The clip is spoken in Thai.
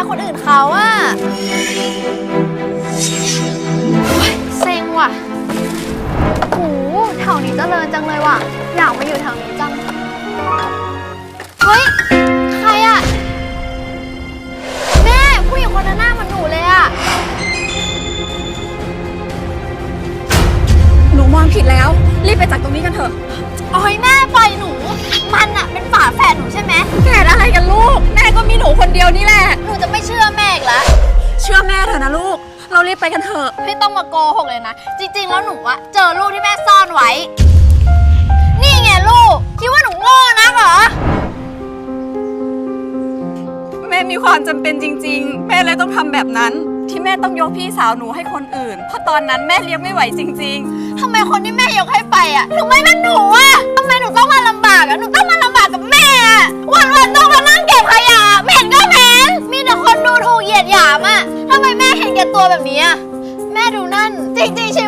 าวอะโอ๊ยเซ็งว่ะโหแถวนี้เจริญจังเลยว่ะ อยากมาอยู่แถวนี้จัง เฮ้ย ใครอะแม่ผู้หญิงคนนั้นหน้าเหมันหนูเลยอะหนูมองผิดแล้ว รีบไปจากตรงนี้กันเถอะ โอ้ยแม่ปล่อยหนู มันอะเป็ ชื่อแม่เถอะนะลูก เรารีบไปกันเถอะ ไม่ต้องมาโกหกเลยนะ จริงๆ แล้วหนูอะเจอลูกที่แม่ซ่อนไว้ นี่ไงลูก คิดว่าหนูโง่นักเหรอ แม่มีความจำเป็นจริง ๆ แม่เลยต้องทำแบบนั้น ที่แม่ต้องยกพี่สาวหนูให้คนอื่น เพราะตอนนั้นแม่เลี้ยงไม่ไหวจริง ทำไมคนที่แม่ยกให้ไปอะถึงไม่เป็นหนูอะทำไมหนูต้องมาลำบากอะหนูต้องมาลำบากกับแม่อะวันๆต้องมานั่งเก็บขยะไม่เห็นก็เห็นมีแต่คนดูถูกเหยียดหยามอะ แก่ตัวแบบนี้อะแม่ดูนั่น จริง ๆ ชีวิต